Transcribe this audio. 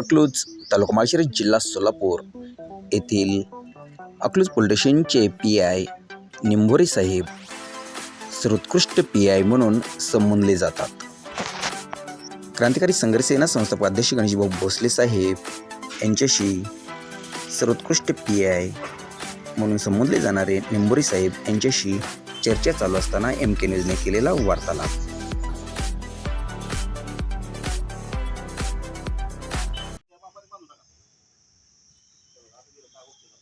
अकलूज तालुका माळशिरस जिल्हा सोलापूर येथील अकलूज पोलिटेशनचे पी आय निंभोरे साहेब सर्वोत्कृष्ट पी आय म्हणून संबोधले जातात. क्रांतिकारी संघर्ष सेना संस्थापक अध्यक्ष गणेशभाऊ भोसले साहेब यांच्याशी सर्वोत्कृष्ट पी आय म्हणून संबोधले जाणारे निंबोरी साहेब यांच्याशी चर्चा चालू असताना एम के न्यूजने केलेला वार्तालाप.